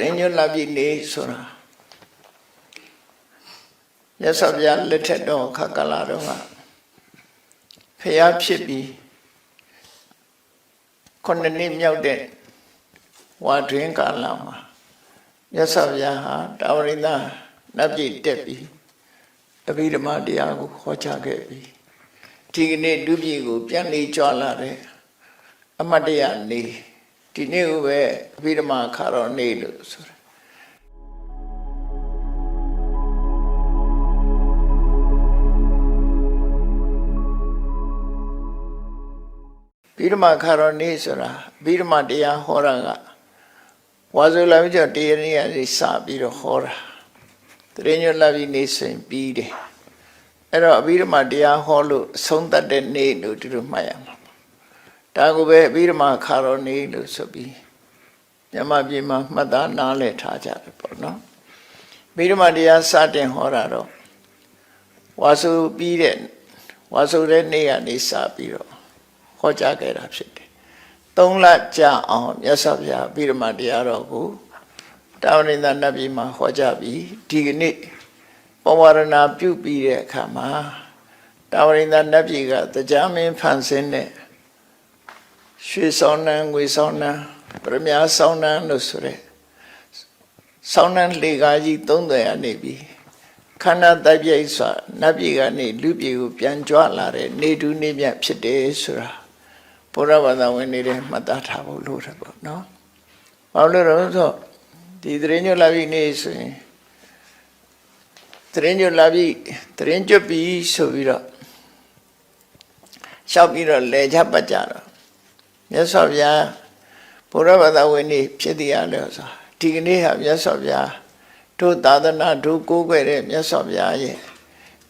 သတင်းညွှန်လာပြီနေဆိုတာမြတ်စွာဘုရားလက်ထက်တော့ခက္ကလာတော့ကဖျားဖြစ်ပြီးခုနှစ်နှစ်မြောက်တဲ့ဝါတွင်ကာလမှာမြတ်စွာဘုရားဟာတာဝရိန္ဒနတ်ပြည်တက်ပြီးအဘိဓမ္မာတရားကိုဟောကြားခဲ့ပြီးဒီကနေ့ဒုပြည်ကိုပြန်လေကြွလာတဲ့အမတ်တရားနေ ဒီနေ့ကိုပဲအဘိဓမ္မာခါတော်နေလို့ဆိုတာဗိဓမာခါတော်နေဆိုတာဗိဓမာတရားဟောတာကဝါဇုလာမိကျော်တရားနေရာကြီးစပြီးတော့ဟောတာတရင်ညွတ်လာပြီးနေစဉ်ပြီးတယ်အဲ့တော့အဘိဓမ္မာတရားဟောလို့အဆုံးသတ်တဲ့နေ့လို့ဒီလိုမှတ်ရမှာ ဒါကိုပဲအဘိဓမ္မာခါတော်နေ့လို့ဆိုပြီးမြန်မာပြည်မှာမှတ်သားနားလည်ထားကြတယ်ပေါ့နော်အဘိဓမ္မာတရားစတင်ဟောတာတော့ဝါစုပြီးတဲ့ဝါစုတဲ့နေ့ကနေစပြီးတော့ဟောကြားခဲ့တာဖြစ်တယ်သုံးလကြာအောင်မြတ်စွာဘုရားအဘိဓမ္မာတရားတော်ကိုတာဝရိန္ဒနတ်ပြည်မှာဟောကြားပြီးဒီကနေ့ပဝရဏပြုပြီးတဲ့အခါမှာတာဝရိန္ဒနတ်ပြည်ကတရားမင်းဖန်ဆင်းတဲ့ ရွှေဆောင်နှံငွေဆောင်နှံပရမညာဆောင်နှံလို့ဆိုရဲဆောင်နှံလေကားကြီး30ရနေပြီခန္ဓာတိုက်ပြိတ်စွာနတ်ပြည်ကနေလူပြည်ကိုပြန်ကြွလာတဲ့နေတူးနေမြတ်ဖြစ်တယ်ဆိုတာဘုရားဘာသာဝင်နေတဲ့မှတ်သားထားဖို့လိုတယ်ပေါ့နော်။ဘာလို့လဲဆိုဒီသရင်ညွတ်လာပြီနေဆိုရင်သရင်ညွတ်လာပြီသရင်ကျွတ်ပြီဆိုပြီးတော့ရှောက်ပြီးတော့လဲချပတ်ကြတော့ မြတ်စွာဘုရားဘုရားဘာသာဝင်နေဖြစ်တရားလဲဆိုဒီကနေ့ဟာမြတ်စွာဘုရားတို့သာသနာတို့ကိုးကွယ်တဲ့မြတ်စွာဘုရားရဲ့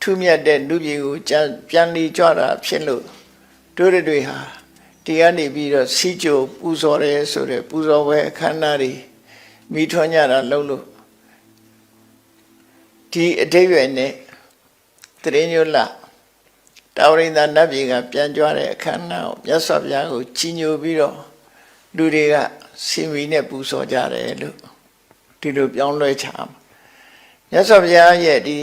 ထူးမြတ်တဲ့လူပြည်ကိုပြန်လီကြွတာဖြစ်လို့တို့တွေဟာဒီကနေပြီးတော့စီကြိုပူဇော်တယ်ဆိုတဲ့ပူဇော်ပွဲအခမ်းအနားတွေမိထွန်းကြတာလုံးလို့ဒီအတိတ်ရွယ်နဲ့တရင်ညွတ်လာ တာဝရိန္ဒနတ်ပြည်ကပြန်ကြွတဲ့အခမ်းအနားကိုမြတ်စွာဘုရားကိုကြီးညိုပြီးတော့လူတွေကစင်မီနဲ့ပူဇော်ကြတယ်လို့ဒီလိုပြောင်းလဲချာမှာမြတ်စွာဘုရားရဲ့ဒီ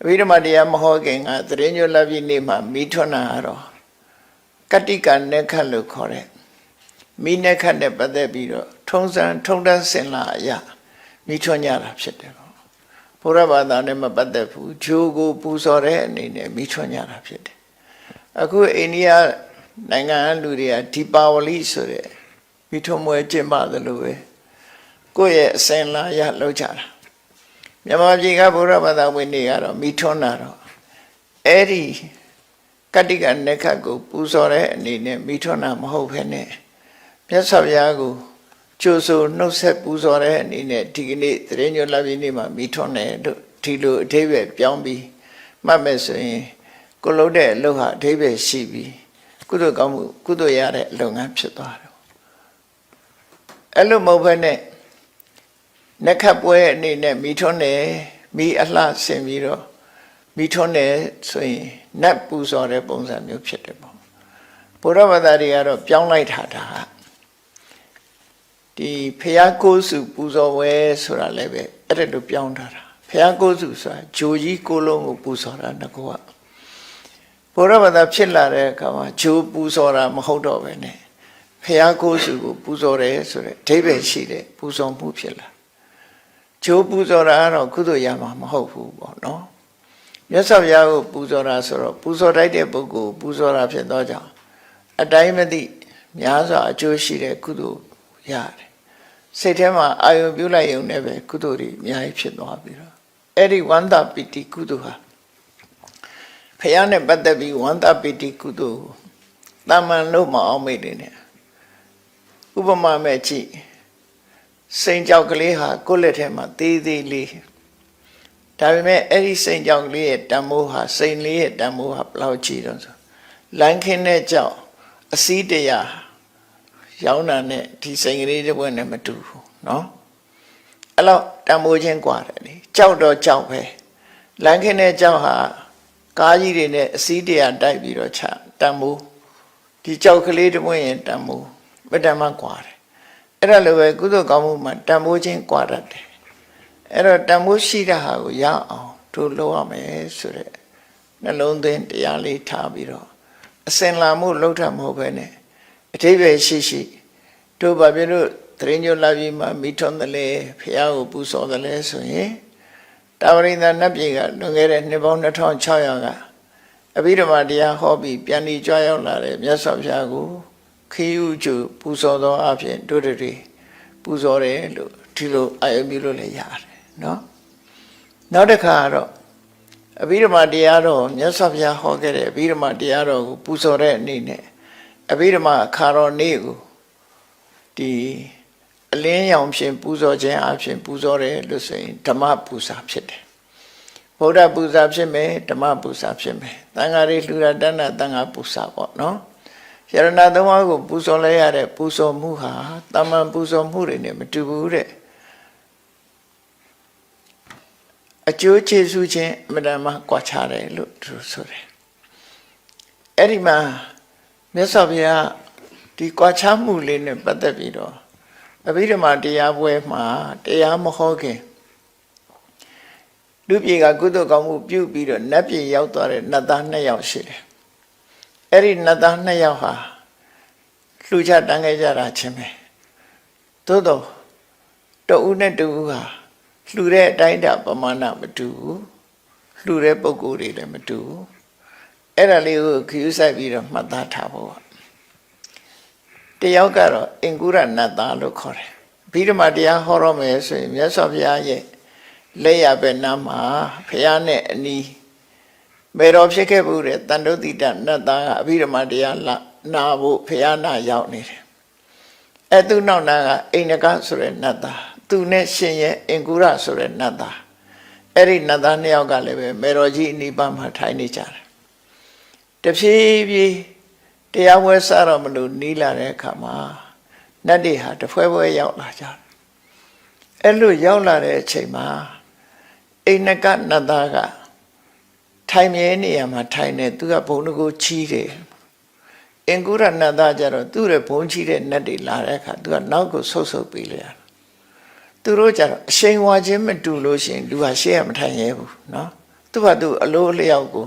အဘိဓမ္မာတရားမဟောခင်ကတရင်ညွတ်လာပြည်နေ့မှာမိထွန်းတာကတော့ကတိကနက္ခတ်လို့ခေါ်တဲ့မိနက္ခတ်နဲ့ပတ်သက်ပြီးတော့ထုံးစံထုံးတမ်းစင်လာအရာမိထွန်းကြတာဖြစ်တယ်ပေါ့ ဘုရားဘာသာနဲ့မပတ်သက်ဘူးဂျိုးကိုပူဇော်တဲ့အနေနဲ့မိထွန်းကြတာဖြစ်တယ်အခုအိန္ဒိယနိုင်ငံလူတွေကဒီပါဝလိဆိုတဲ့မိထွန်းမွဲကျင့်ပါတယ်လို့ပဲကိုယ့်ရဲ့အစင်လာရလောက်ကြတာမြန်မာပြည်ကဘုရားဘာသာဝင်တွေကတော့မိထွန်းတာတော့အဲ့ဒီကတိကနက္ခတ်ကိုပူဇော်တဲ့အနေနဲ့မိထွန်းတာမဟုတ်ဘဲနဲ့မြတ်စွာဘုရားကို ကျိုးဆိုနှုတ်ဆက်ပူဇော်တဲ့အနေနဲ့ဒီကနေ့သရေညွတ်လာပြီးနေ့မှာမိထွန်းတယ်လို့ဒီလိုအသေးပဲပြောင်းပြီးမှတ်မယ်ဆိုရင်ကိုလုံးတဲ့အလုပ်ဟာအသေးပဲရှိပြီးကုသိုလ်ကောင်းမှုကုသိုလ်ရတဲ့လုပ်ငန်းဖြစ်သွားတယ်အဲ့လိုမဟုတ်ဘဲနဲ့နက္ခတ်ပွဲအနေနဲ့မိထွန်းတယ်မိအလှဆင်ပြီးတော့မိထွန်းတယ်ဆိုရင်နတ်ပူဇော်တဲ့ပုံစံမျိုးဖြစ်တယ်ပေါ့ဘုရားဘာသာတွေကတော့ပြောင်းလိုက်တာဒါက ဒီဖျားကိုးစုပူဇော်ဝဲဆိုတာလည်းပဲအဲ့ဒါလိုပြောင်းထားတာဖျားကိုးစုဆိုတာဂျိုကြီးကိုလုံးကိုပူဇော်တာငကောကဘုရားဘာသာဖြစ်လာတဲ့အခါမှာဂျိုးပူဇော်တာမဟုတ်တော့ပဲねဖျားကိုးစုကိုပူဇော်တယ်ဆိုတဲ့အဓိပ္ပာယ်ရှိတဲ့ပူဇော်မှုဖြစ်လာဂျိုးပူဇော်တာကတော့ကုသိုလ်ရမှာမဟုတ်ဘူးပေါ့နော်မြတ်စွာဘုရားကိုပူဇော်တာဆိုတော့ပူဇော်တိုက်တဲ့ပုဂ္ဂိုလ်ပူဇော်တာဖြစ်သောကြောင့်အတိုင်းမသိများစွာအကျိုးရှိတဲ့ကုသိုလ်ရတယ် စိတ်ထဲမှာအာယုံပြုလိုက်ရုံနဲ့ပဲကုသိုလ်တွေအများကြီးဖြစ်သွားပြီတော့အဲ့ဒီဝန္တာပိတိကုသိုလ်ဟာဖះနဲ့ပတ်သက်ပြီးဝန္တာပိတိကုသိုလ်တာမန်လို့မအောင်မိတ်နေတယ်ဥပမာမဲ့ကြည့်စိန်ကြောက်ကလေးဟာကိုယ့်လက်ထဲမှာသေးသေးလေးဒါပေမဲ့အဲ့ဒီစိန်ကြောက်ကလေးရဲ့တန်မိုးဟာစိန်လေးရဲ့တန်မိုးဟာဘယ်လောက်ကြီးတော့ဆိုလမ်းခင်းတဲ့ကြောက်အစည်းတရာ ရောင်းတာနဲ့ဒီစိန်ကလေးတစ်ပွင့်နဲ့မတူဘူးเนาะအဲ့လောက်တန်မိုးချင်းกว่าတယ်လေကြောက်တော့ကြောက်ပဲလမ်းခင်းတဲ့ကြောက်ဟာကားကြီးတွေနဲ့အစည်းတရာတိုက်ပြီးတော့ချတန်မိုးဒီကြောက်ကလေးတစ်ပွင့်ရင်တန်မိုးမတန်မှกว่าတယ် အဲ့ဒါလိုပဲကုသိုလ်ကောင်းမှုမှာတန်ဖိုးခြင်းကွာတတ်တယ်အဲ့တော့တန်ဖိုးရှိတဲ့ဟာကိုရအောင်တို့လုပ်ရမယ်ဆိုတဲ့နှလုံးသွင်းတရားလေးထားပြီးတော့အစင်လာမှုလောက်တာမဟုတ်ပဲနဲ့ အထိပ္ပယ်ရှိရှိတို့ဘာဖြစ်လို့သရင်ညွတ်လာပြီးမှမိထွန်းတယ်လေဖះကိုပူဇော်တယ်လေဆိုရင်တာဝရိန္ဒနတ်ပြည်ကလွန်ခဲ့တဲ့နှစ်ပေါင်း2600ကအဘိဓမ္မာတရားဟောပြီးပြန်ပြီးကြွားရောက်လာတဲ့မြတ်စွာဘုရားကိုခေယုကျူပူဇော်သောအဖြစ်တို့တွေပူဇော်တယ်လို့ဒီလိုအာယုပြုလို့လည်းရတယ်နော်နောက်တစ်ခါကတော့အဘိဓမ္မာတရားတော်မြတ်စွာဘုရားဟောခဲ့တဲ့အဘိဓမ္မာတရားတော်ကိုပူဇော်တဲ့အနေနဲ့ အဘိဓမ္မာအခါတော်နေ့ကိုဒီအလင်းရောင်ဖြင့်ပူဇော်ခြင်းအဖြစ်ပူဇော်တယ်လို့ဆိုရင်ဓမ္မပူဇာဖြစ်တယ်ဗုဒ္ဓပူဇာဖြစ်မယ်ဓမ္မပူဇာဖြစ်မယ်တန်ဃာတွေလှူတာတဏ္ဍတန်ဃာပူဇာပေါ့နော်ယရဏသုံးပါးကိုပူဇော်လဲရတဲ့ပူဇော်မှုဟာတာမန်ပူဇော်မှုတွေနဲ့မတူဘူးတဲ့အကျိုးကျေးဇူးချင်းအမှန်တမ်းကွာခြားတယ်လို့သူဆိုတယ်အဲ့ဒီမှာ မြတ်စွာဘုရားဒီကွာခြားမှုလေးနဲ့ပတ်သက်ပြီးတော့အဘိဓမ္မာတရားပွဲမှာတရားမဟောခင်လူပြေကကုသိုလ်ကောင်းမှုပြုပြီးတော့နတ်ပြည်ရောက်သွားတဲ့နတ်သားနှစ်ယောက်ရှိတယ်အဲ့ဒီနတ်သားနှစ်ယောက်ဟာလှူချတန်းခဲ့ကြတာချင်းပဲသို့တော့တဦးနဲ့တဦးဟာလှူတဲ့အတိုင်းတာပမာဏမတူဘူးလှူတဲ့ပုံကိုယ်တွေလည်းမတူဘူး အဲ့ဒါလေးကိုခရူးဆိုင်ပြီးတော့မှတ်သားထားဖို့တယောက်ကတော့အင်္ဂုရနတ်သားလို့ခေါ်တယ်ဘိဓမ္မာတရားဟောရမယ်ဆိုရင်မြတ်စွာဘုရားရဲ့လက်ရပဲနားမှာဘုရားနဲ့အနီးမေတော်ဖြစ်ခဲ့ဘူးတဲ့တန်တုတိတနတ်သားကအဘိဓမ္မာတရားလာနာဖို့ဘုရားနာရောက်နေတယ်အဲသူနောက်နာကအိန္ဒကဆိုတဲ့နတ်သားသူနဲ့ရှင်ရဲ့အင်္ဂုရဆိုတဲ့နတ်သားအဲ့ဒီနတ်သားနှစ်ယောက်ကလည်းပဲမေတော်ကြီးအနိဗ္ဗာန်မှာထိုင်နေကြတယ် တဖြည်းဖြည်းတရားပွဲစတော့မလို့နီးလာတဲ့အခါမှာနတ်တွေဟာတဖွဲဖွဲရောက်လာကြတယ်အဲ့လိုရောက်လာတဲ့အချိန်မှာအိန္ဒကနတ်သားကထိုင်မြဲနေရမှာထိုင်နေသူကဘုံတကူချီးတယ်အင်္ဂုရနတ်သားကျတော့သူ့ရဲ့ဘုံချီးတဲ့နတ်တွေလာတဲ့အခါသူကနောက်ကိုဆုတ်ဆုတ်ပေးလိုက်ရတယ်သူတို့ကြတော့အရှိန်ဝါခြင်းမတူလို့ရှိရင်လူဟာရှေ့ရမထိုင်ရဲဘူးเนาะသူကသူအလိုအလျောက်ကို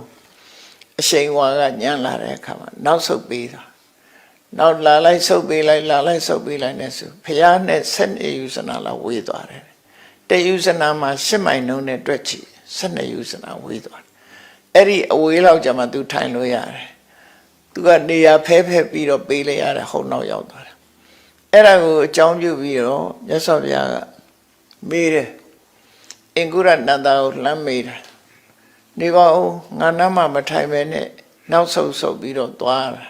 အရှိန်ဝါကညံ့လာတဲ့အခါမှာနောက်ဆုတ်ပေးတာနောက်လာလိုက်ဆုတ်ပေးလိုက်လာလိုက်ဆုတ်ပေးလိုက်နဲ့ဆိုဖះနဲ့ဆက်နေယူစနာလာဝေးသွားတယ်တယူစနာမှာရှစ်မိုင်နှုံးနဲ့တွက်ချီဆက်နေယူစနာဝေးသွားတယ်အဲ့ဒီအဝေးလောက်ကြမှာ तू ထိုင်လို့ရတယ် तू ကနေရာဖဲဖဲပြီးတော့ပေးလိုက်ရတယ်ဟုတ်နောက်ရောက်သွားတယ်အဲ့ဒါကိုအကြောင်းပြုပြီးတော့မြတ်စွာဘုရားကမေးတယ်အင်္ဂုရနန္ဒာကိုလှမ်းမေးတယ် နေပါဦးငါနားမှာမထိုင်ပဲနဲ့နောက်ဆုတ်ဆုတ်ပြီးတော့သွားတာ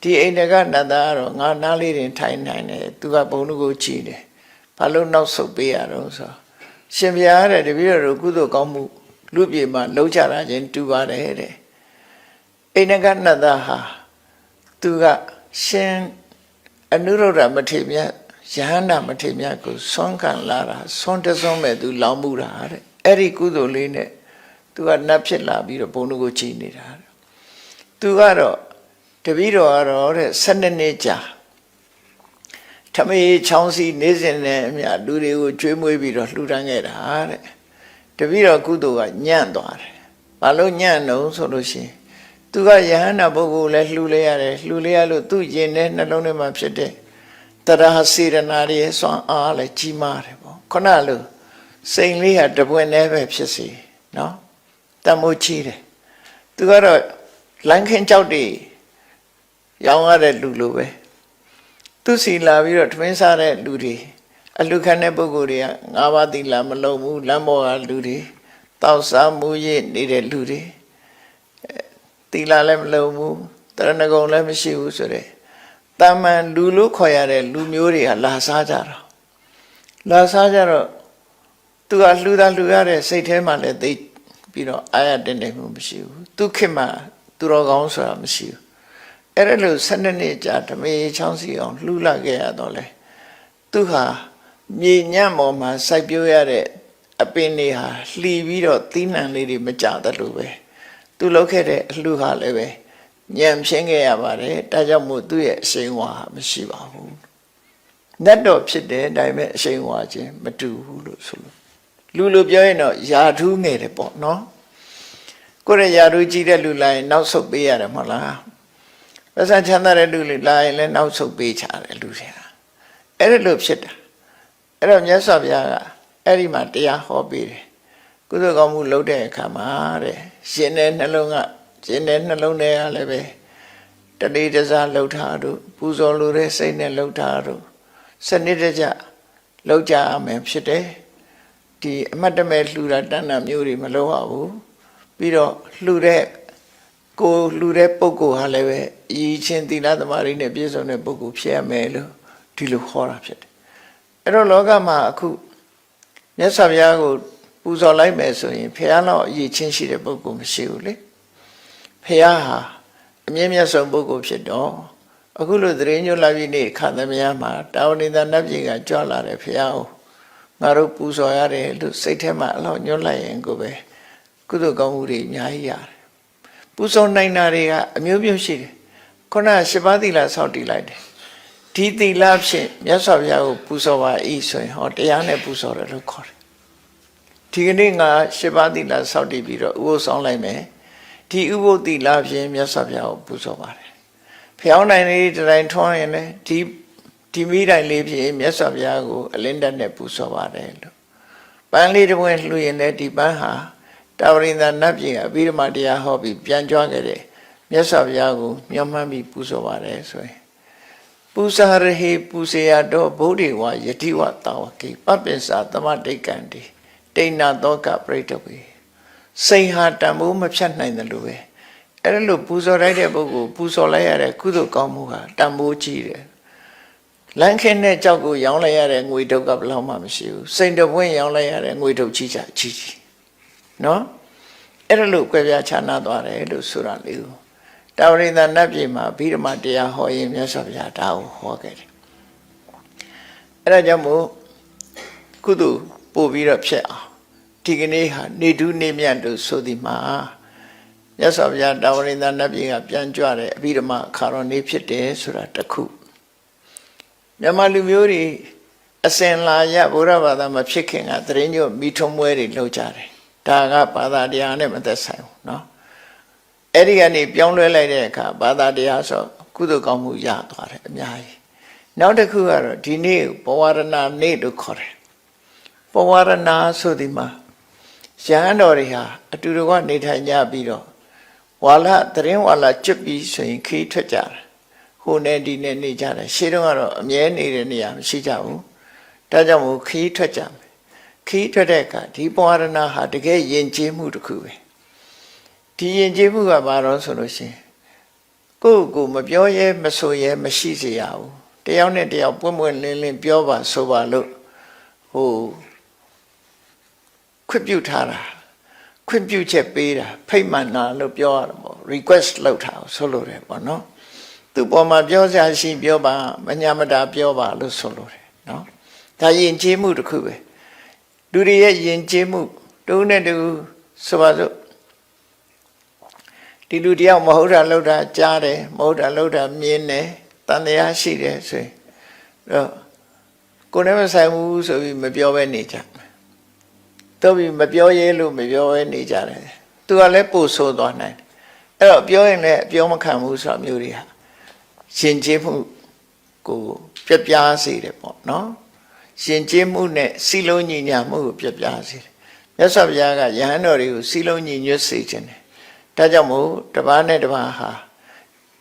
ဒီအိန္ဒကနန္ဒာကတော့ငါနားလေးတင်ထိုင်နိုင်တယ်သူကဘုံလူကိုကြည်တယ်ဘာလို့နောက်ဆုတ်ပေးရတော့ဆိုရှင်ဘုရားတဲ့တပည့်တော်ကုသိုလ်ကောင်းမှုလူပြေမှာလှုပ်ကြတာချင်းတူပါတယ်တဲ့အိန္ဒကနန္ဒာဟာသူကရှင်အနုရုဒ္ဓမထေမြတ်ယဟန္တာမထေမြတ်ကိုဆွမ်းခံလာတာဆွမ်းတဆွမ်းမဲ့သူလောင်းမှုတာတဲ့အဲ့ဒီကုသိုလ်လေးနဲ့ သူကနတ်ဖြစ်လာပြီးတော့ဘုံတို့ကိုချိန်နေတာတဲ့သူကတော့တပည့်တော်ကတော့တဲ့12နှစ်ကြာထမေးချောင်းစီနေစဉ်နဲ့အမြလူတွေကိုကျွေးမွေးပြီးတော့လှူဒန်းခဲ့တာတဲ့တပည့်တော်ကုသိုလ်ကညံ့သွားတယ်ဘာလို့ညံ့တော့ဆိုလို့ရှိရင်သူကယဟန္တာပုဂ္ဂိုလ်လည်းလှူလဲရတယ်လှူလဲရလို့သူ့ရင်ထဲနှလုံးထဲမှာဖြစ်တဲ့တရားစေရနာတွေဆွမ်းအားလည်းကြီးမားတယ်ပေါ့ခုနလိုစိန်လေးဟာတပွင့်နဲ့ပဲဖြစ်စီနော် တမိုးချီးတယ်သူကတော့လမ်းခင်းကြောက်တွေရောင်းရတဲ့လူလိုပဲသူစီလာပြီးတော့ထမင်းစားတဲ့လူတွေအလူခံတဲ့ပုဂ္ဂိုလ်တွေကငါးပါးသီလာမလုံးဘူးလမ်းပေါ်ကလူတွေတောက်စားမှုရည်နေတဲ့လူတွေသီလာလည်းမလုံးဘူးတရဏဂုံလည်းမရှိဘူးဆိုတဲ့တာမန်လူလို့ခေါ်ရတဲ့လူမျိုးတွေကလာစားကြတာလာစားကြတော့သူကလှူတာလှူရတဲ့စိတ်ထဲမှာလည်းသိ ပြီးတော့အာရတင်နေမှုမရှိဘူးသူခင်မှာသူတော်ကောင်းဆိုတာမရှိဘူးအဲ့ဒါလို့၁၂နှစ်ကြာဓမေချောင်းစီအောင်လှူလာခဲ့ရတော့လေသူဟာမြေညံ့ပေါ်မှာစိုက်ပျိုးရတဲ့အပင်တွေဟာလှီပြီးတော့သီးနှံလေးတွေမကြတယ်လို့ပဲသူလုပ်ခဲ့တဲ့အလှူဟာလည်းပဲညံဖြင်းခဲ့ရပါတယ်ဒါကြောင့်မို့သူ့ရဲ့အရှိန်ဝါမရှိပါဘူးနတ်တော်ဖြစ်တယ်ဒါပေမဲ့အရှိန်ဝါခြင်းမတူဘူးလို့ဆိုလို့ လူလိုပြောရင်တော့ယာထူးငယ်တယ်ပေါ့နော်ကိုယ်ရယာထူးကြီးတဲ့လူလာရင်နောက်ဆုတ်ပေးရတယ်မဟုတ်လားပစံချမ်းသာတဲ့လူလူလာရင်လည်းနောက်ဆုတ်ပေးချတယ်လူတွေကအဲ့ဒါလို့ဖြစ်တာအဲ့တော့မြတ်စွာဘုရားကအဲ့ဒီမှာတရားဟောပေးတယ်ကုသိုလ်ကောင်းမှုလုပ်တဲ့အခါမှာတဲ့ရှင်တဲ့နှလုံးကရှင်တဲ့နှလုံးထဲကလည်းပဲတတိတစားလှုပ်ထားတို့ပူဇော်လိုတဲ့စိတ်နဲ့လှုပ်ထားတို့စနစ်တကျလှုပ်ကြရမယ်ဖြစ်တယ် ဒီအမတ်တမဲ့လှူတာတဏ္ဍမျိုးတွေမလုပ်ရဘူးပြီးတော့လှူတဲ့ကိုလှူတဲ့ပုဂ္ဂိုလ်ဟာလည်းပဲအည်ချင်းသီလသမารိနဲ့ပြည့်စုံတဲ့ပုဂ္ဂိုလ်ဖြစ်ရမယ်လို့ဒီလိုခေါ်တာဖြစ်တယ်အဲ့တော့လောကမှာအခုမြတ်စွာဘုရားကိုပူဇော်လိုက်မယ်ဆိုရင်ဖះလောက်အည်ချင်းရှိတဲ့ပုဂ္ဂိုလ်မရှိဘူးလေဖះဟာအမြင့်မြတ်ဆုံးပုဂ္ဂိုလ်ဖြစ်တော့အခုလိုသရေညွှန်လာပြီးနေခါသမယမှာတာဝဏိတနတ်ပြည်ကကြွလာတယ်ဖះကို ငါတို့ပူဇော်ရတယ်လို့စိတ်ထဲမှာအလောက်ညွှန်လိုက်ရင်ကိုပဲကုသိုလ်ကောင်းမှုတွေအများကြီးရတယ်ပူဇော်နိုင်တာတွေကအမျိုးမျိုးရှိတယ်ခုနကရှစ်ပါးသီလစောင့်တည်လိုက်တယ်ဒီသီလဖြင့်မြတ်စွာဘုရားကိုပူဇော်ပါဤဆိုရင်ဟောတရားနဲ့ပူဇော်တယ်လို့ခေါ်တယ်ဒီကနေ့ငါရှစ်ပါးသီလစောင့်တည်ပြီးတော့ဥပုသ်ဆောင်လိုက်မယ်ဒီဥပုသ်သီလဖြင့်မြတ်စွာဘုရားကိုပူဇော်ပါတယ်ဖျောင်းနိုင်လေးတိုင်းထွန်းရင်လည်းဒီ ဒီမိတိုင်းလေးဖြင့်မြတ်စွာဘုရားကိုအလင်းတက်နဲ့ပူဇော်ပါတယ်လို့ပန်းလေးတစ်ပွင့်လှူရင်လည်းဒီပန်းဟာတာဝရိန္ဒနတ်ပြည်ကအဘိဓမ္မာတရားဟောပြီးပြန်ကြွခဲ့တဲ့မြတ်စွာဘုရားကိုမျှော်မှန်းပြီးပူဇော်ပါတယ်ဆိုရင်ပူဇာရဟေပူဇေယတော်ဗုဒ္ဓေဝယတိဝတာဝကေပပ္ပင်္စာသမတိတ်ကံတိတိဏသောကပရိတဝေစိန်ဟာတန်ဖိုးမဖြတ်နိုင်တယ်လို့ပဲအဲ့ဒါလို့ပူဇော်လိုက်တဲ့ပုဂ္ဂိုလ်ပူဇော်လိုက်ရတဲ့ကုသိုလ်ကောင်းမှုဟာတန်ဖိုးကြီးတယ် လမ်းခင်းတဲ့ကြောက်ကိုရောင်းလိုက်ရတဲ့ငွေတုပ်ကဘယ်လောက်မှမရှိဘူးစိန်တပွင့်ရောင်းလိုက်ရတဲ့ငွေတုပ်ကြီးချာကြီးကြီးနော်အဲ့ဒါလို့ကြွယ်ပြခြားနာသွားတယ်လို့ဆိုတာလေးကိုတာဝရိန္ဒနတ်ပြည်မှာဗိဓမာတရားဟောရင်မြတ်စွာဘုရားဒါကိုဟောခဲ့တယ်အဲ့ဒါကြောင့်မို့ကုသိုလ်ပို့ပြီးတော့ဖြစ်အောင်ဒီကနေ့ဟာနေတူးနေမြတ်တို့ဆိုဒီမှာမြတ်စွာဘုရားတာဝရိန္ဒနတ်ပြည်ကပြန်ကြွတဲ့အဗိဓမာခါတော်နေ့ဖြစ်တယ်ဆိုတာတစ်ခု မြန်မာလူမျိုးတွေအစင်လာရဗုဒ္ဓဘာသာမဖြစ်ခင်ကသတရင်ညို့မိထုံးပွဲတွေလုပ်ကြတယ်ဒါကဘာသာတရားနဲ့မသက်ဆိုင်ဘူးเนาะအဲ့ဒီကနေပြောင်းလဲလိုက်တဲ့အခါဘာသာတရားဆိုကုသိုလ်ကောင်းမှုရသွားတယ်အများကြီးနောက်တစ်ခုကတော့ဒီနေ့ဘဝရဏနေ့လို့ခေါ်တယ်ဘဝရဏဆိုဒီမှာရဟန်းတော်တွေဟာအတူတကွနေထိုင်ကြပြီးတော့ဝါလသရင်ဝါလကျွတ်ပြီးဆိုရင်ခီးထွက်ကြတယ် ဟိုနဲ့ဒီနဲ့နေကြတယ်ရှေးတုန်းကတော့အမြဲနေတဲ့နေရာမရှိကြဘူးဒါကြောင့်မို့ခီးထွက်ကြမယ်ခီးထွက်တဲ့အခါဒီပဝရဏဟာတကယ်ယဉ်ကျေးမှုတစ်ခုပဲဒီယဉ်ကျေးမှုကဘာလို့ဆိုလို့ရှိရင်ကိုယ့်ကိုယ်မပြောရဲမဆိုရဲမရှိစေရဘူးတယောက်နဲ့တယောက်ပွင့်ပွင့်လင်းလင်းပြောပါဆိုပါလို့ဟိုခွင့်ပြုထားတာခွင့်ပြုချက်ပေးတာဖိတ်မှန်တာလို့ပြောရမှာပေါ့ request လုပ်တာကိုဆိုလိုတယ်ပေါ့နော် သူ့ပေါ်မှာပြောစရာရှိပြောပါမညာမတာပြောပါလို့ဆိုလိုတယ်နော်ဒါယဉ်ကျေးမှုတစ်ခုပဲလူတွေရဲ့ယဉ်ကျေးမှုတူနဲ့တူဆိုပါစို့ဒီလူတယောက်မဟုတ်တာလှုပ်တာကြားတယ်မဟုတ်တာလှုပ်တာမြင်တယ်တန်တရားရှိတယ်ဆိုရင်တော့ကိုယ်နဲ့မဆိုင်ဘူးဆိုပြီးမပြောဘဲနေကြတော့ပြီးမပြောရဲလို့မပြောဘဲနေကြတယ်သူကလည်းပို့ဆိုးသွားနိုင်တယ်အဲ့တော့ပြောရင်လည်းအပြောမခံဘူးဆိုတာမျိုးတွေဟာ ရှင်ကျေးမှုကိုပြပြားစေတယ်ပေါ့နော်ရှင်ကျေးမှုနဲ့စီလုံးညီညာမှုကိုပြပြားစေတယ်မြတ်စွာဘုရားကယဟန်တော်တွေကိုစီလုံးညီညွတ်စေခြင်းတယ်ဒါကြောင့်မို့တပားနဲ့တပားဟာ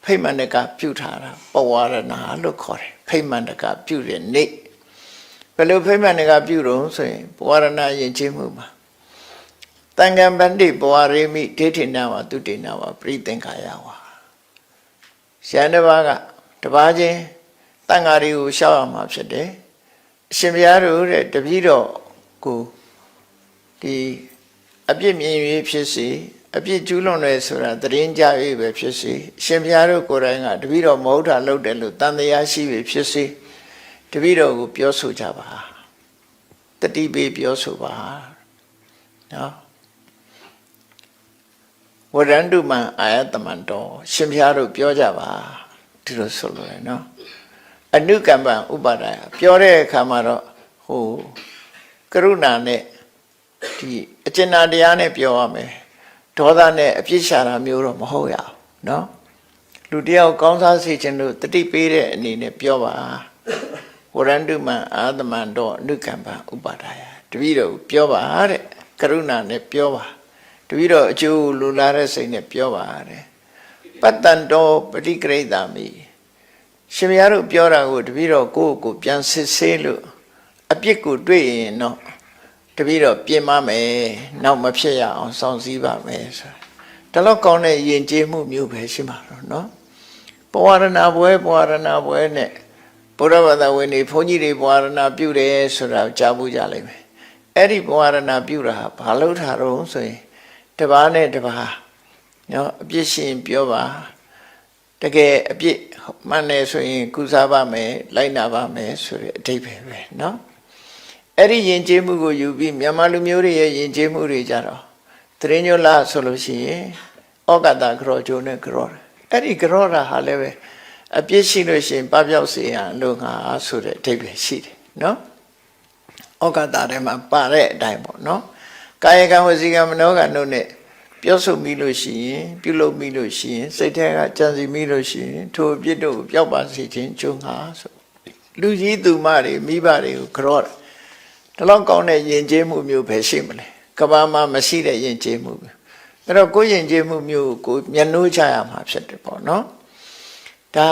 ဖိမ္မန္တကပြုထားတာပဝရဏလို့ခေါ်တယ်ဖိမ္မန္တကပြုတဲ့နေ့ဘယ်လိုဖိမ္မန္တကပြုတော့ဆိုရင်ပဝရဏယဉ်ကျေးမှုမှာတန်ခံပန္တိပဝရေမိဒိဋ္ဌိနာဝတုတိနာဝပရိသင်္ခာယဝါ ရှမ်းတစ်ပါးကတပားချင်းတန်ဃာတွေကိုရှောက်ရမှာဖြစ်တယ်အရှင်ဘုရားတို့တဲ့တပည့်တော်ကိုဒီအပြစ်မြင်၍ဖြစ်စီအပြစ်ကျူးလွန်တယ်ဆိုတာသတင်းကြ၍ပဲဖြစ်စီအရှင်ဘုရားတို့ကိုယ်တိုင်ကတပည့်တော်မဟုတ်တာလုပ်တယ်လို့တန်တရားရှိပြီဖြစ်စီတပည့်တော်ကိုပြောဆိုကြပါတတိပေးပြောဆိုပါနော် ဝရန္တုမံအာယတမန္တောရှင်ဘုရားတို့ပြောကြပါဒီလိုဆိုလို့ရနော်အနုကမ္ပံဥပါဒာယပြောတဲ့အခါမှာတော့ဟိုကရုဏာနဲ့ဒီအကျဉ်းနာတရားနဲ့ပြောရမယ်ဒေါသနဲ့အပြစ်ရှာတာမျိုးတော့မဟုတ်ရအောင်နော်လူတယောက်ကောင်းစားစေခြင်းလို့တတိပေးတဲ့အနေနဲ့ပြောပါဝရန္တုမံအာသမံတော့အနုကမ္ပံဥပါဒာယတပည့်တော်ပြောပါတဲ့ကရုဏာနဲ့ပြောပါ တပည့်တော်အကျိုးလူလာတဲ့စိတ်နဲ့ပြောပါတဲ့ပတ္တန်တောပရိကရိတာမိ ရှင်မရတို့ပြောတာကိုတပည့်တော်ကိုယ့်ကိုယ်ပြန်စစ်ဆေးလို့အပြစ်ကိုတွေ့ရင်တော့တပည့်တော်ပြင်မမယ်နောက်မဖြစ်ရအောင်စောင့်စည်းပါမယ်ဆိုတာဒါတော့ကောင်းတဲ့ယဉ်ကျေးမှုမျိုးပဲရှိမှာတော့เนาะပဝရဏဘွဲပဝရဏဘွဲနဲ့ဘုရားဘာသာဝင်တွေဘုန်းကြီးတွေပဝရဏပြုတယ်ဆိုတာကြားဖို့ကြလိမ့်မယ်အဲ့ဒီပဝရဏပြုတာဟာဘာလို့ထားတော့ဆိုရင် တပါးနဲ့တပါးနော်အပြစ်ရှင်ပြောပါတကယ်အပြစ်မှန်တယ်ဆိုရင်ကုစားပါမယ်လိုက်နာပါမယ်ဆိုတဲ့အဓိပ္ပာယ်ပဲနော်အဲ့ဒီယဉ်ကျေးမှုကိုယူပြီးမြန်မာလူမျိုးတွေရဲ့ယဉ်ကျေးမှုတွေကြတော့သရညိုလာဆိုလို့ရှိရင်ဩကတာကရောဂျိုနဲ့ကရောအဲ့ဒီကရောတာဟာလည်းပဲအပြစ်ရှိလို့ရှိရင်ပပျောက်စေရန်လို့ငါဆိုတဲ့အဓိပ္ပာယ်ရှိတယ်နော်ဩကတာထဲမှာပါတဲ့အတိုင်းပေါ့နော် ကာယကံဝစီကံမနောကံတို့နဲ့ပြောဆိုမိလို့ရှိရင်ပြုလုပ်မိလို့ရှိရင်စိတ်ထဲကကြံစီမိလို့ရှိရင်ထိုအပြစ်တို့ကိုပျောက်ပါစေခြင်းကျုံငါဆိုလူကြီးသူမတွေမိဘတွေကိုကြော့တယ်ဒီလောက်ကောင်းတဲ့ယဉ်ကျေးမှုမျိုးပဲရှိမလဲကဘာမှာမရှိတဲ့ယဉ်ကျေးမှုပဲအဲ့တော့ကိုယ်ယဉ်ကျေးမှုမျိုးကိုမျက်နှိုးချရမှာဖြစ်တယ်ပေါ့နော်ဒါ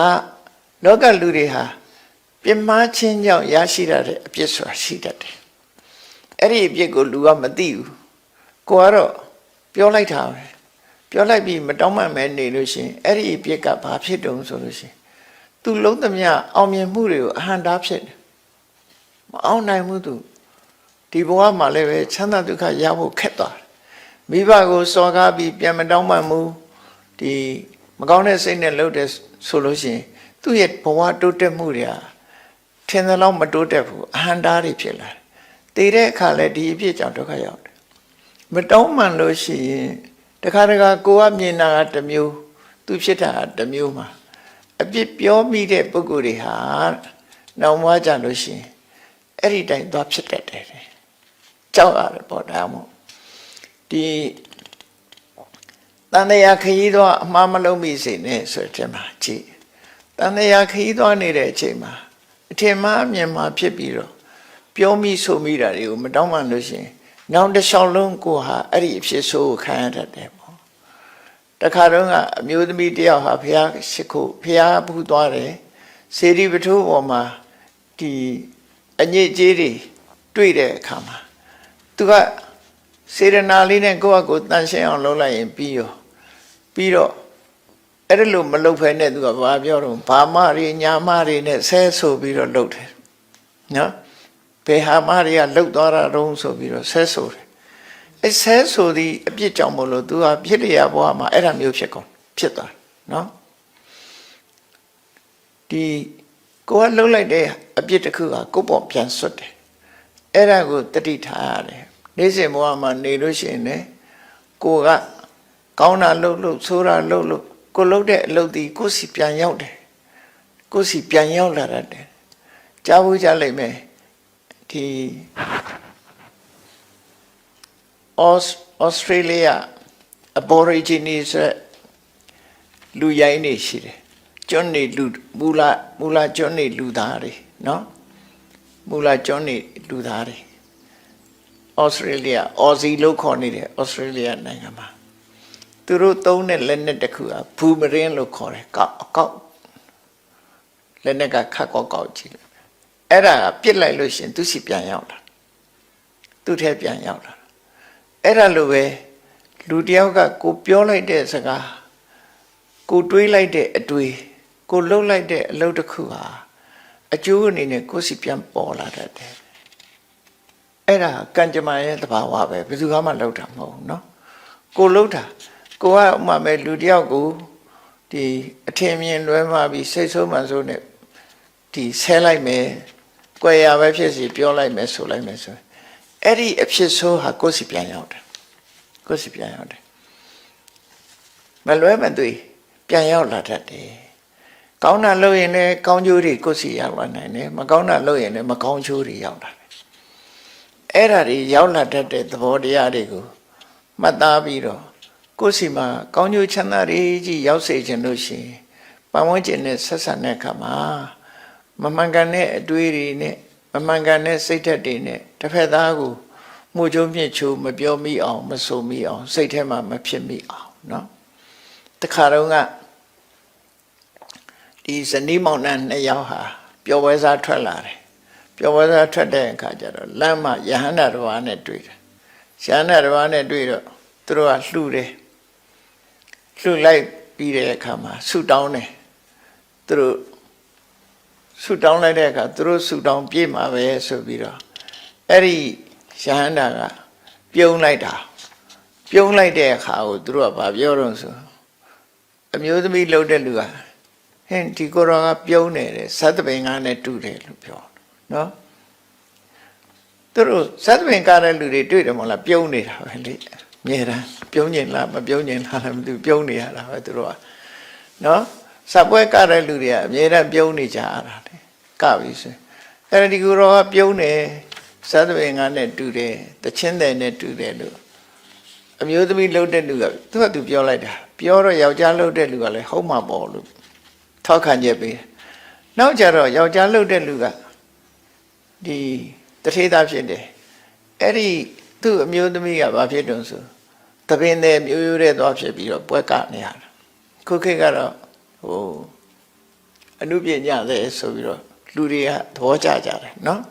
လောကလူတွေဟာပြင်းမာခြင်းကြောင့်ရရှိရတဲ့အပြစ်ဆိုတာရှိတတ်တယ် အဲ့ဒီအပြစ်ကိုလူကမသိဘူးကိုကတော့ပြောလိုက်တာပဲပြောလိုက်ပြီးမတောင်းမှမဲနေလို့ရှိရင်အဲ့ဒီအပြစ်ကဘာဖြစ်တုံဆိုလို့ရှိရင်သူလုံးသမျှအောင်မြင်မှုတွေကိုအဟံတားဖြစ်တယ်မအောင်နိုင်ဘူးသူဒီဘဝမှာလည်းပဲချမ်းသာဒုက္ခရဖို့ခက်သွားတယ်မိဘကိုစော်ကားပြီးပြန်မတောင်းမှမှုဒီမကောင်းတဲ့စိတ်နဲ့လှုပ်တဲ့ဆိုလို့ရှိရင်သူ့ရဲ့ဘဝတိုးတက်မှုတွေဟာထင်သလောက်မတိုးတက်ဘူးအဟံတားတွေဖြစ်လာတယ် တည်တဲ့အခါလဲဒီအပြစ်ကြောင့်ဒုက္ခရောက်တယ်မတောင်းမှန်လို့ရှိရင်တခါတခါကိုကမြင်တာကတစ်မျိုး သူဖြစ်တာကတစ်မျိုးမှာအပြစ်ပြောမိတဲ့ပုဂ္ဂိုလ်တွေဟာနောင်မွားကြလို့ရှိရင်အဲ့ဒီတိုင်သွားဖြစ်တတ်တယ်ကြောက်ရတယ်ပေါ့ဒါမို့ဒီတန်တရာခရီးသွားအမှားမလုံးမိစေနဲ့ဆိုတဲ့မှာကြည့်တန်တရာခရီးသွားနေတဲ့အချိန်မှာအထင်မှားအမြင်မှာဖြစ်ပြီးတော့ ပြောမိဆိုမိတာတွေကိုမတောင်းမှန်လို့ရှိရင်နောက်တစ်လျှောက်လုံးကိုဟာအဲ့ဒီအဖြစ်ဆိုးကိုခံရတတ်တယ်ပေါ့တခါတော့ကအမျိုးသမီးတယောက်ဟာဖះရှိခိုးဖះဘူးသွားတယ်စေတီပထိုးပေါ်မှာဒီအညစ်အကြေးတွေတွေ့တဲ့အခါမှာသူကစေရနာလေးနဲ့ကိုယ့်အကိုတန်ရှင်းအောင်လုပ်လိုက်ရင်ပြီးရောပြီးတော့အဲ့ဒါလို့မလုပ်ဖဲနဲ့သူကဘာပြောတော့ဘာမတွေညာမတွေနဲ့ဆဲဆိုပြီးတော့လုပ်တယ်နော် ဘယ်ဟာမတွေကလှုပ်သွားတာတုံးဆိုပြီးတော့ဆဲဆိုတယ်အဲဆဲဆိုသည်အပြစ်ကြောင့်မလို့သူဟာဖြစ်လျက်ဘဝမှာအဲ့ဒါမျိုးဖြစ်ကုန်ဖြစ်သွားတယ်နော်ဒီကိုကလှုပ်လိုက်တဲ့အပြစ်တစ်ခုကကိုယ့်ပေါ်ပြန်ဆွတ်တယ်အဲ့ဒါကိုတတိထားရတယ်နေ့စဉ်ဘဝမှာနေလို့ရှိရင်လည်းကိုကကောင်းတာလှုပ်လို့ဆိုးတာလှုပ်လို့ကိုလှုပ်တဲ့အလုပ်ဒီကိုယ်စီပြန်ရောက်တယ်ကိုယ်စီပြန်ရောက်လာတတ်တယ်ကြားဖို့ကြလိမ့်မယ် ဒီဩစတြေးလျ aborigines ဆိုတဲ့လူရိုင်းနေရှိတယ်ကျွန်းနေလူမူလာမူလာကျွန်းနေလူသားတွေနော်မူလာကျွန်းနေလူသားတွေဩစတြေးလျအော်ဇီလို့ခေါ်နေတယ်ဩစတြေးလျနိုင်ငံမှာသူတို့သုံးတဲ့လက်နက်တစ်ခုကဘူမရင်းလို့ခေါ်တယ်ကောက်အကောက်လက်နက်ကခတ်ကောက်ကောက်ကြည့်လိုက် အဲ့ဒါကပြစ်လိုက်လို့ရှရင်သူစီပြန်ရောက်လာသူ့ထဲပြန်ရောက်လာအဲ့ဒါလိုပဲလူတယောက်ကကိုပြောလိုက်တဲ့စကားကိုတွေးလိုက်တဲ့အတွေးကိုလှုပ်လိုက်တဲ့အလုပ်တစ်ခုဟာအကျိုးအနေနဲ့ကိုယ်စီပြန်ပေါ်လာတတ်တယ်အဲ့ဒါကံကြမ္မာရဲ့သဘာဝပဲဘယ်သူမှလှုပ်တာမဟုတ်ဘူးเนาะကိုလှုပ်တာကိုကဥမာမဲ့လူတယောက်ကိုဒီအထင်မြင်လွဲမှားပြီးစိတ်ဆိုးမှန်ဆိုးနဲ့ ဒီဆဲလိုက်မယ်၊ ကြွယ်ရပဲဖြစ်စီပြောလိုက်မယ်ဆိုလိုက်မယ်ဆိုရင်အဲ့ဒီအဖြစ်ဆိုးဟာကိုယ်စီပြန်ရောက်တယ်။ကိုယ်စီပြန်ရောက်တယ်။မလွဲမသွေပြန်ရောက်လာတတ်တယ်။ကောင်းတာလုပ်ရင်လည်းကောင်းကျိုးတွေကိုယ်စီရောက်လာနိုင်တယ်မကောင်းတာလုပ်ရင်လည်းမကောင်းကျိုးတွေရောက်လာတယ်အဲ့ဒါတွေရောက်လာတတ်တဲ့သဘောတရားတွေကိုမှတ်သားပြီးတော့ကိုယ်စီမှာကောင်းကျိုးချမ်းသာတွေကြီးရောက်စေခြင်းလို့ရှိရင်ပတ်ဝန်းကျင်နဲ့ဆက်ဆံတဲ့အခါမှာ မမှန်ကန်တဲ့အတွေးတွေနဲ့မမှန်ကန်တဲ့စိတ်ဓာတ်တွေနဲ့တစ်ဖက်သားကိုမှုချုံမြင့်ချိုးမပြောမိအောင်မဆိုမိအောင်စိတ်ထဲမှာမဖြစ်မိအောင်เนาะတခါတော့က ဒီဇနီးမောင်နှံနှစ်ယောက်ဟာပျော်ပွဲစားထွက်လာတယ်ပျော်ပွဲစားထွက်တဲ့အခါကျတော့လမ်းမှာယဟန္တာတစ်ပါးနဲ့တွေ့တယ်ယဟန္တာတစ်ပါးနဲ့တွေ့တော့သူတို့ကလှူတယ်လှူလိုက်ပြီးတဲ့အခါမှာဆူတောင်းတယ်သူတို့ ဆူတောင်းလိုက်တဲ့အခါသူတို့ဆူတောင်းပြေးမှာပဲဆိုပြီးတော့အဲ့ဒီယဟန္တာကပြုံးလိုက်တာပြုံးလိုက်တဲ့အခါကိုသူတို့ကဗာပြောတော့ဆိုအမျိုးသမီးလှုပ်တဲ့လူကဟင်ဒီကိုရောကပြုံးနေတယ်သတ္တပင်ကနဲ့တူတယ်လို့ပြောနော်သူတို့သတ္တပင်ကတဲ့လူတွေတွေ့တယ်မဟုတ်လားပြုံးနေတာပဲလေအမြဲတမ်းပြုံးကျင်လားမပြုံးကျင်လားလည်းမသိဘူးပြုံးနေရတာပဲသူတို့ကနော် စပွဲကတဲ့လူတွေကအမြဲတမ်းပြုံးနေကြရတာလေကပြီဆိုအဲ့ဒါဒီကိုရောကပြုံးနေသတ္တပင်ကနဲ့တူတယ်တချင်းတယ်နဲ့တူတယ်လို့အမျိုးသမီးလှုပ်တဲ့လူကသူကသူပြောလိုက်တာပြောတော့ယောက်ျားလှုပ်တဲ့လူကလည်းဟုတ်မှာပေါ့လို့ထောက်ခံချက်ပေးတယ်။နောက်ကြတော့ယောက်ျားလှုပ်တဲ့လူကဒီတထေးသားဖြစ်တယ်။အဲ့ဒီသူ့အမျိုးသမီးကဘာဖြစ်တုံဆိုတပင်းတဲ့မျိုးရိုးတဲ့သွားဖြစ်ပြီးတော့ပွဲကနေရတာ။ခုခေတ်ကတော့ ဟိုအနုပညာတဲ့ဆိုပြီးတော့လူတွေကသဘောကျကြတယ်နော်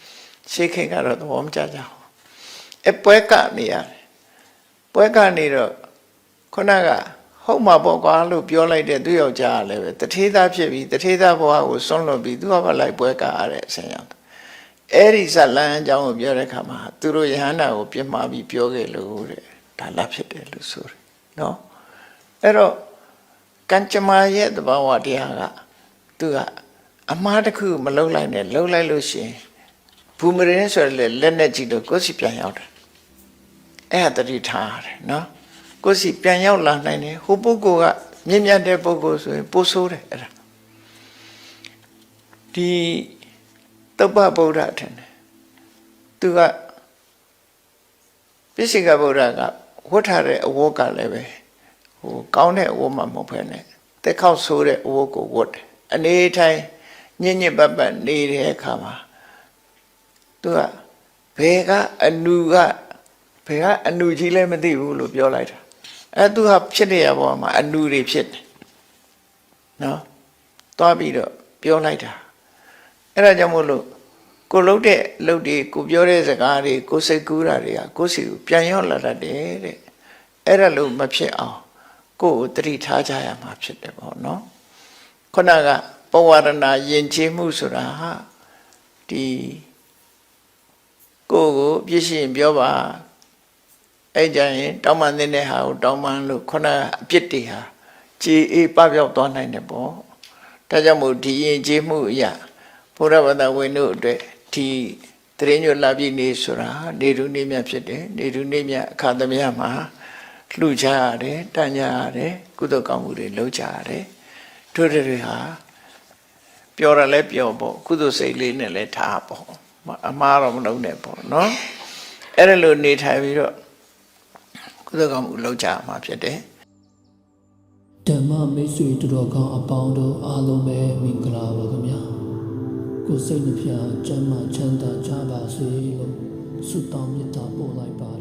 ။ရှေးခေတ်ကတော့သဘောမကျကြဘူး။အပွဲကနေရတယ်။ပွဲကနေတော့ခုနကဟုတ်မှာပေါ့ကွာလို့ပြောလိုက်တဲ့သူယောက်ျားကလည်းပဲတထေးသားဖြစ်ပြီးတထေးသားဘဝကိုစွန့်လွတ်ပြီးသူကဘာလိုက်ပွဲကားရတဲ့အဆင်ရောက်တယ်အဲ့ဒီဇလန်းအကြောင်းကိုပြောတဲ့အခါမှာသူတို့ယဟန္တာကိုပြစ်မှားပြီးပြောခဲ့လို့တဲ့ဒါလာဖြစ်တယ်လို့ဆိုတယ်နော်အဲ့တော့ ကံကြမ္မာရဲ့သဘာဝတရားကသူကအမှားတစ်ခုမလုံလိုက်နဲ့လုံလိုက်လို့ရှိရင်ဘူမရင်ဆိုရယ်လက်နဲ့ကြည့်လို့ကိုယ်စီပြန်ရောက်တယ်အဲ့ဒါတတိထားရတယ်နော်ကိုယ်စီပြန်ရောက်လာနိုင်တယ်ဟိုပုဂ္ဂိုလ်ကမြင့်မြတ်တဲ့ပုဂ္ဂိုလ်ဆိုရင်ပိုဆိုးတယ်အဲ့ဒါဒီတုပ္ပဗုဒ္ဓထင်တယ်သူကပြစ္ဆေကဗုဒ္ဓကဝတ်ထားတဲ့အဝတ်ကလည်းပဲ ဟိုကောင်းတဲ့အဝတ်မှမဟုတ်ဘဲနဲ့တက်ခေါက်ဆိုးတဲ့အဝတ်ကိုဝတ်တယ်အနေထိုင်ညင်ညစ်ပတ်ပတ်နေတဲ့အခါမှာသူကဘယ်ကအနူကဘယ်ကအနူကြီးလဲမသိဘူးလို့ပြောလိုက်တာအဲသူဟာဖြစ်နေရပေါ်မှာအနူတွေဖြစ်တယ်နော်တွားပြီးတော့ပြောလိုက်တာအဲ့ဒါကြောင့်မို့လို့ကိုလှုပ်တဲ့လှုပ်တွေကိုပြောတဲ့စကားတွေကိုစိတ်ကူးတာတွေကကိုယ်စီကိုပြန်ရောက်လာတတ်တယ်တဲ့အဲ့ဒါလို့မဖြစ်အောင် ကိုယ်ကိုတတိထားကြရမှာဖြစ်တယ်ပေါ့နော်ခုနကပဝရဏယဉ်ကျေးမှုဆိုတာဟာဒီကိုယ်ကိုပြည့်ရှင်ပြောပါအဲ့ကြရင်တောင်းပန်တဲ့ဟာကိုတောင်းပန်လို့ခုနအပြစ်တွေဟာကြည်အေးပပြောက်သွားနိုင်တယ်ပေါ့ဒါကြောင့်မို့ဒီရင်ကျေးမှုအရာဘုရားဘာသာဝင်တို့အတွက်ဒီတရင်ညွတ်လာပြီနေဆိုတာနေရုနေမြဖြစ်တယ်နေရုနေမြအခါသမယမှာ လှူချရတယ်တန်ကြရတယ်ကုသိုလ်ကောင်းမှုတွေလုပ်ကြရတယ်တို့တွေဟာပြောရလဲပြောပေါ့ကုသိုလ်စိတ်လေးနဲ့လဲထားပေါ့အမှားတော့မလုပ်နဲ့ပေါ့နော်အဲ့ဒါလိုနေထိုင်ပြီးတော့ကုသကောင်မှုလောက်ကြမှာဖြစ်တယ်ဓမ္မမိတ်ဆွေတို့တော်ကောင်းအပေါင်းတို့အားလုံးပဲမင်္ဂလာပါခင်ဗျာကိုယ်စိတ်နှပြချမ်းသာချမ်းသာကြပါစေလို့ဆုတောင်းမေတ္တာပို့လိုက်